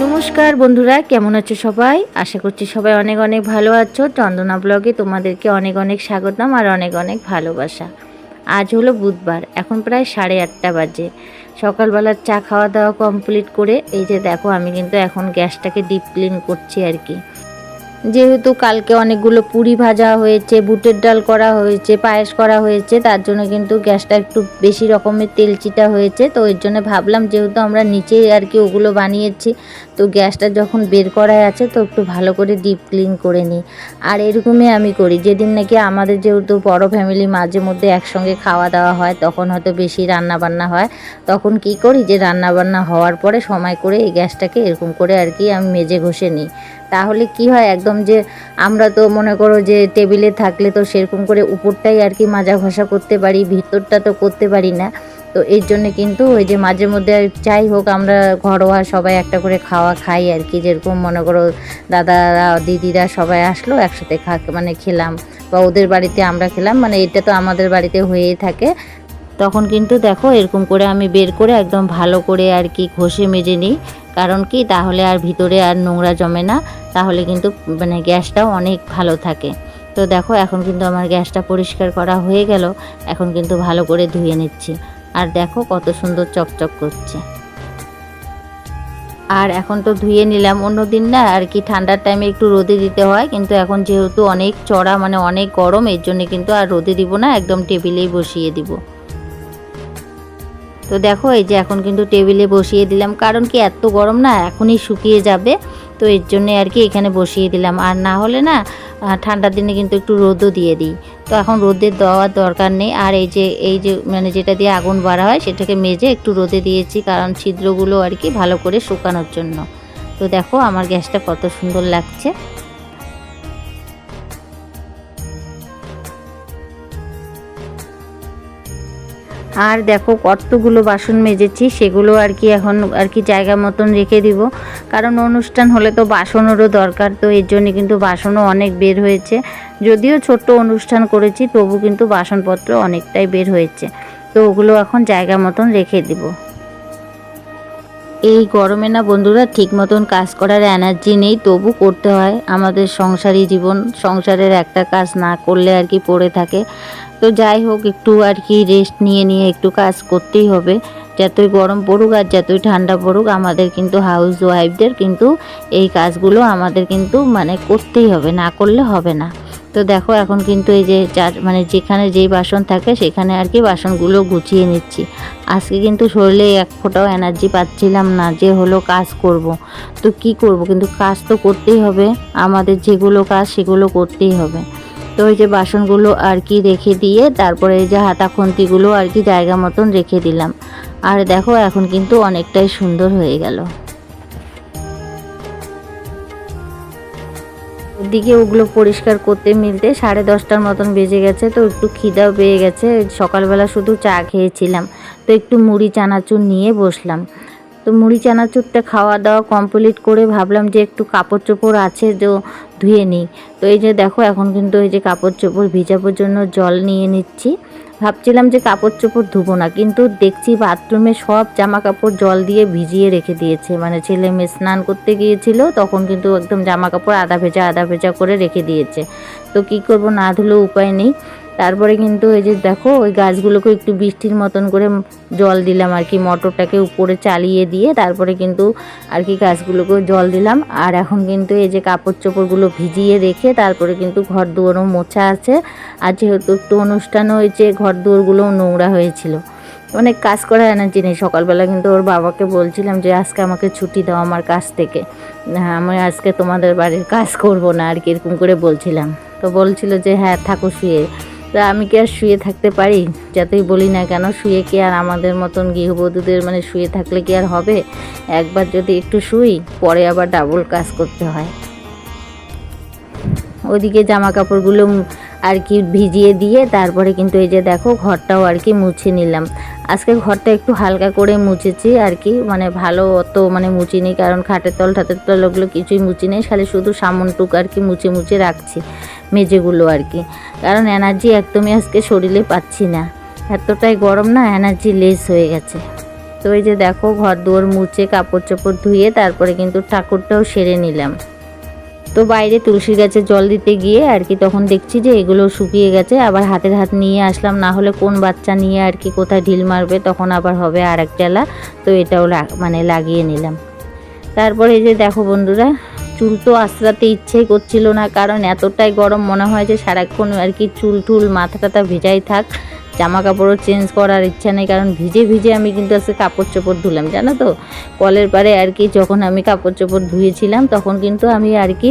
নমস্কার বন্ধুরা, কেমন আছো সবাই? আশা করছি সবাই অনেক অনেক ভালো আছো। চন্দনা ব্লগে তোমাদেরকে অনেক অনেক স্বাগতম আর অনেক অনেক ভালোবাসা। আজ হলো বুধবার, এখন প্রায় সাড়ে আটটা বাজে। সকালবেলার চা খাওয়া দাওয়া কমপ্লিট করে, এই যে দেখো, আমি কিন্তু এখন গ্যাসটাকে ডিপ ক্লিন করছি আর কি। যেহেতু কালকে অনেকগুলো পুরি ভাজা হয়েছে, বুটের ডাল করা হয়েছে, পায়েস করা হয়েছে, তার জন্য কিন্তু গ্যাসটা একটু বেশি রকমের তেলচিটা হয়েছে। তো এর জন্য ভাবলাম যেহেতু আমরা নিচেই আর কি ওগুলো বানিয়েছি তো গ্যাসটা যখন বের করাই আছে তো একটু ভালো করে ডিপ ক্লিন করে নিই। আর এরকমই আমি করি, যেদিন নাকি আমাদের যেহেতু বড় ফ্যামিলি মাঝে মধ্যে একসঙ্গে খাওয়া দাওয়া হয়, তখন হয়তো বেশি রান্না বান্না হয়। তখন কি করি যে রান্না বান্না হওয়ার পরে সময় করে এই গ্যাসটাকে এরকম করে আর কি আমি মেজে ঘষে নিই। তাহলে কি হয় একদম যে আমরা তো মনে করো যে টেবিলে থাকলে তো সেরকম করে উপরটাই আর কি মাজা ঘষা করতে পারি, ভিতরটা তো করতে পারি না। তো এর জন্য কিন্তু ওই যে মাঝে মধ্যে যাই হোক আমরা ঘরোয়া সবাই একটা করে খাওয়া খাই আর কি। যেরকম মনে করো দাদারা, দিদিরা সবাই আসলো, একসাথে খা মানে খেলাম। বা ওদের বাড়িতে আমরা খেলাম মানে এটা তো আমাদের বাড়িতে হয়েই থাকে। তখন কিন্তু দেখো এরকম করে আমি বের করে একদম ভালো করে আর কি ঘষে মেজে নিই। কারণ কি? তাহলে আর ভিতরে আর নোংরা জমে না। তাহলে কিন্তু মানে গ্যাসটাও অনেক ভালো থাকে। তো দেখো এখন কিন্তু আমার গ্যাসটা পরিষ্কার করা হয়ে গেল। এখন কিন্তু ভালো করে ধুয়ে নিচ্ছি। আর দেখো কত সুন্দর চকচক করছে। আর এখন তো ধুয়ে নিলাম অন্য দিন না, আর কি ঠান্ডার টাইমে একটু রোদে দিতে হয়, কিন্তু এখন যেহেতু অনেক চড়া মানে অনেক গরম, এর জন্য কিন্তু আর রোদে দিব না, একদম টেবিলেই বসিয়ে দিব। তো দেখো এই যে এখন কিন্তু টেবিলে বসিয়ে দিলাম, কারণ কি এত গরম না, এখনই শুকিয়ে যাবে, তো এর জন্য আর কি এখানে বসিয়ে দিলাম। আর না হলে না ঠান্ডার দিনে কিন্তু একটু রোদও দিয়ে দিই। তো এখন রোদে দেওয়ার দরকার নেই। আর এই যে এই যে মানে যেটা দিয়ে আগুন বাড়া হয়, সেটাকে মেজে একটু রোদে দিয়েছি, কারণ ছিদ্রগুলো আর কি ভালো করে শুকানোর জন্য। তো দেখো, আমার গ্যাসটা কত সুন্দর লাগছে। আর দেখো কতগুলো বাসন মেজেছি, সেগুলো আর কি এখন আর কি জায়গা মতন রেখে দিব। কারণ অনুষ্ঠান হলে তো বাসনেরও দরকার, তো এর জন্য কিন্তু বাসনও অনেক বের হয়েছে। যদিও ছোট্ট অনুষ্ঠান করেছি, তবু কিন্তু বাসনপত্র অনেকটাই বের হয়েছে। তো ওগুলো এখন জায়গা মতন রেখে দিব। এই গরমে না বন্ধুরা ঠিক মতন কাজ করার এনার্জি নেই, তবু করতে হয়। আমাদের সংসারী জীবন, সংসারের একটা কাজ না করলে আর কি পড়ে থাকে। তো যাই হোক, একটু আর কি রেস্ট নিয়ে নিয়ে একটু কাজ করতেই হবে। যতই গরম পড়ুক আর যতই ঠান্ডা পড়ুক, আমাদের কিন্তু হাউস ওয়াইফদের কিন্তু এই কাজগুলো আমাদের কিন্তু মানে করতেই হবে, না করলে হবে না। তো দেখো এখন কিন্তু এই যে চার মানে যেখানে যেই বাসন থাকে সেখানে আর কি বাসনগুলো গুছিয়ে নিচ্ছি। আজকে কিন্তু শরীরে এক ফোঁটাও এনার্জি পাচ্ছিলাম না যে হলো কাজ করব। তো কি করব? কিন্তু কাজ তো করতেই হবে। আমাদের যেগুলো কাজ সেগুলো করতেই হবে। তো ওই যে বাসনগুলো আর কি রেখে দিয়ে তারপরে এই যে হাতা খুন্তিগুলো আর কি জায়গা মতন রেখে দিলাম। আর দেখো এখন কিন্তু অনেকটাই সুন্দর হয়ে গেল। দিকে ওগুলো পরিষ্কার করতে মিলতে সাড়ে দশটার মতন বেজে গেছে, তো একটু খিদাও পেয়ে গেছে। সকালবেলা শুধু চা খেয়েছিলাম, তো একটু মুড়ি, চানাচুর নিয়ে বসলাম। তো মুড়ি, চানাচুরটা খাওয়া দাওয়া কমপ্লিট করে ভাবলাম যে একটু কাপড় চোপড় আছে যে ধুয়ে নিই। তো এই যে দেখো, এখন কিন্তু এই যে কাপড় চোপড় ভিজাবোর জন্য জল নিয়ে নিচ্ছি। ভাবছিলাম যে কাপড় চোপড় ধুবো না, কিন্তু দেখছি বাথরুমে সব জামা কাপড় জল দিয়ে ভিজিয়ে রেখে দিয়েছে। মানে ছেলে মেয়ে স্নান করতে গিয়েছিল, তখন কিন্তু একদম জামা কাপড় আধা ভেজা আধা ভেজা করে রেখে দিয়েছে। তো কি করব, না ধুলেও উপায় নেই। তারপরে কিন্তু এই যে দেখো, ওই গাছগুলোকে একটু বৃষ্টির মতন করে জল দিলাম আর কি, মোটরটাকে উপরে চালিয়ে দিয়ে তারপরে কিন্তু আর কি গাছগুলোকেও জল দিলাম। আর এখন কিন্তু এই যে কাপড় চোপড়গুলো ভিজিয়ে রেখে তারপরে কিন্তু ঘর দুয়ারও মোছা আছে। আর যেহেতু একটু অনুষ্ঠান হয়েছে ঘর দুয়ারগুলোও নোংরা হয়েছিল। অনেক কাজ করা এনার্জি নেই সকালবেলা কিন্তু ওর বাবাকে বলছিলাম যে, আজকে আমাকে ছুটি দাও আমার কাছ থেকে। হ্যাঁ আমি আজকে তোমাদের বাড়ির কাজ করব না, আর কি এরকম করে বলছিলাম। তো বলছিল যে হ্যাঁ থাকো শুয়ে। তা আমি কি আর শুয়ে থাকতে পারি? যাতেই বলি না কেন, শুয়ে কি আর আমাদের মতন গৃহবধূদের মানে শুয়ে থাকলে কি আর হবে? একবার যদি একটু শুই, পরে আবার ডাবল কাজ করতে হয়। ওদিকে জামা কাপড়গুলো আর কি ভিজিয়ে দিয়ে তারপরে কিন্তু এই যে দেখো ঘরটাও আর কি মুছে নিলাম। আজকে ঘরটা একটু হালকা করে মুছেছি আর কি মানে ভালো অত মানে মুছিনি কারণ খাটের তল ঠাটের তল ওগুলো কিছুই মুছি নেই, খালি শুধু সামনটুক আর কি মুছে মুছে রাখছি মেঝেগুলো আর কি। কারণ এনার্জি একদমই আজকে শরীরে পাচ্ছি না। এতটাই গরম না এনার্জি লেস হয়ে গেছে। তো এই যে দেখো ঘর দুয়ার মুছে কাপড় চোপড় ধুয়ে তারপরে কিন্তু ঠাকুরটাও সেরে নিলাম। তো বাইরে তুলসী গাছে জল দিতে গিয়ে আর কি তখন দেখছি যে এগুলো শুকিয়ে গেছে। আবার হাতের হাত নিয়ে আসলাম, না হলে কোন বাচ্চা নিয়ে আর কি কোথায় ঢিল মারবে, তখন আবার হবে আর এক জ্বালা তো এটাও মানে লাগিয়ে নিলাম। তারপরে যে দেখো বন্ধুরা, চুল তো আশ্রাতে ইচ্ছেই করছিল না, কারণ এতটাই গরম মনে হয় যে সারাক্ষণ আর কি চুল টুল মাথা টাথা ভেজাই থাক। জামা কাপড়ও চেঞ্জ করার ইচ্ছা নেই, কারণ ভিজে ভিজে আমি কিন্তু আজকে কাপড় চোপড় ধুলাম, জানো তো? কলের পারে আর কি যখন আমি কাপড় চোপড় ধুয়েছিলাম, তখন কিন্তু আমি আর কি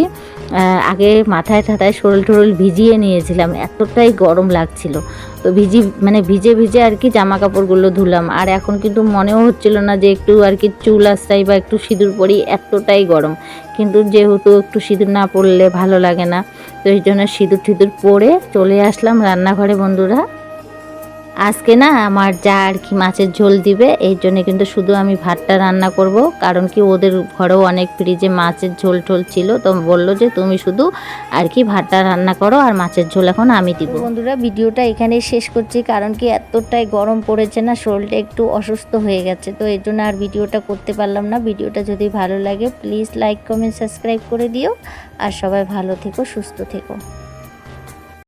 আগে মাথায় ঠাথায় শরীর টরল ভিজিয়ে নিয়েছিলাম, এতটাই গরম লাগছিল। তো ভিজি মানে ভিজে ভিজে আর কি জামা কাপড়গুলো ধুলাম, আর এখন কিন্তু মনেও হচ্ছিল না যে একটু আর কি চুল আশ্রাই বা একটু সিঁদুর পরি, এতটাই গরম। কিন্তু যেহেতু একটু সিঁদুর না পরলে ভালো লাগে না, তো এই জন্য সিঁদুর টিঁদুর পরে চলে আসলাম রান্নাঘরে বন্ধুরা। আজকে না আমার যা আর কি মাছের ঝোল দিবে এই জন্য কিন্তু শুধু আমি ভাতটা রান্না করব। কারণ কি ওদের ঘরেও অনেক ফ্রিজে মাছের ঝোল টোল ছিল, তো বলল যে তুমি শুধু আর কি ভাতটা রান্না করো আর মাছের ঝোল এখন আমি দিব। বন্ধুরা, ভিডিওটা এখানেই শেষ করছি, কারণ কি এতটাই গরম পড়েছে না, শরীরটা একটু অসুস্থ হয়ে গেছে। তো এই জন্য আর ভিডিওটা করতে পারলাম না। ভিডিওটা যদি ভালো লাগে প্লিজ লাইক কমেন্ট সাবস্ক্রাইব করে দিও। আর সবাই ভালো থেকো, সুস্থ থেকো।